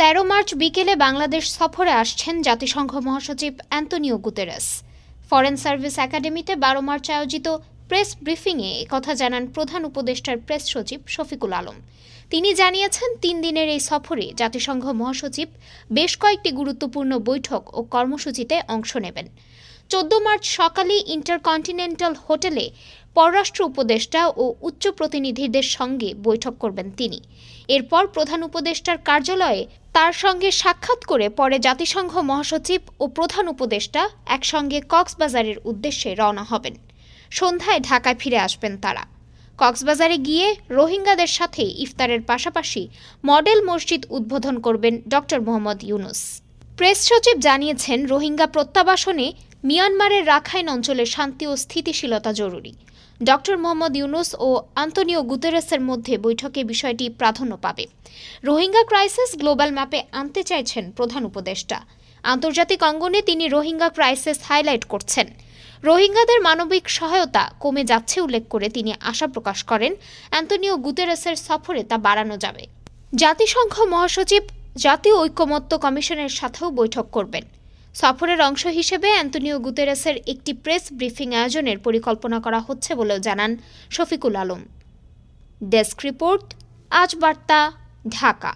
তেরো মার্চ বিকেলে বাংলাদেশ সফরে আসছেন জাতিসংঘ মহাসচিব অ্যান্তনিও গুতেরেস। ফরেন সার্ভিস একাডেমিতে বারো মার্চ আয়োজিত প্রেস ব্রিফিংয়ে কথা জানান প্রধান উপদেষ্টার প্রেস সচিব শফিকুল আলম। তিনি জানিয়েছেন, তিন দিনের এই সফরে জাতিসংঘ মহাসচিব বেশ কয়েকটি গুরুত্বপূর্ণ বৈঠক ও কর্মসূচিতে অংশ নেবেন। চোদ্দ মার্চ সকালে ইন্টারকন্টিনেন্টাল হোটেলে পররাষ্ট্র উপদেষ্টা ও উচ্চ প্রতিনিধিদের সঙ্গে বৈঠক করবেন তিনি। এরপর প্রধান উপদেষ্টার কার্যালয়ে তার সঙ্গে সাক্ষাৎ করে পরে জাতিসংঘ মহাসচিব ও প্রধান উপদেষ্টা একসঙ্গে কক্সবাজারের উদ্দেশ্যে রওনা হবেন। সন্ধ্যায় ঢাকায় ফিরে আসবেন তারা। কক্সবাজারে গিয়ে রোহিঙ্গাদের সাথে ইফতারের পাশাপাশি মডেল মসজিদ উদ্বোধন করবেন ড মোহাম্মদ ইউনুস। প্রেস সচিব জানিয়েছেন, রোহিঙ্গা প্রত্যাবাসনে মিয়ানমারের রাখাইন অঞ্চলে শান্তি ও স্থিতিশীলতা জরুরি। ডক্টর মোহাম্মদ ইউনুস ও আন্তনিও গুতেরেসের মধ্যে বৈঠকে বিষয়টি প্রাধান্য পাবে। রোহিঙ্গা ক্রাইসিস গ্লোবাল ম্যাপে আনতে চাইছেন প্রধান উপদেষ্টা। আন্তর্জাতিক অঙ্গনে তিনি রোহিঙ্গা ক্রাইসিস হাইলাইট করছেন। রোহিঙ্গাদের মানবিক সহায়তা কমে যাচ্ছে উল্লেখ করে তিনি আশা প্রকাশ করেন অ্যান্তনিও গুতেরেসের সফরে তা বাড়ানো যাবে। জাতিসংঘ মহাসচিব জাতীয় ঐক্যমত্য কমিশনের সাথেও বৈঠক করবেন। সফরের অংশ হিসেবে অ্যান্তনিও গুতেরাসের একটি প্রেস ব্রিফিং আয়োজনের পরিকল্পনা করা হচ্ছে বলেও জানান শফিকুল আলম। ডেস্ক রিপোর্ট, আজ বার্তা, ঢাকা।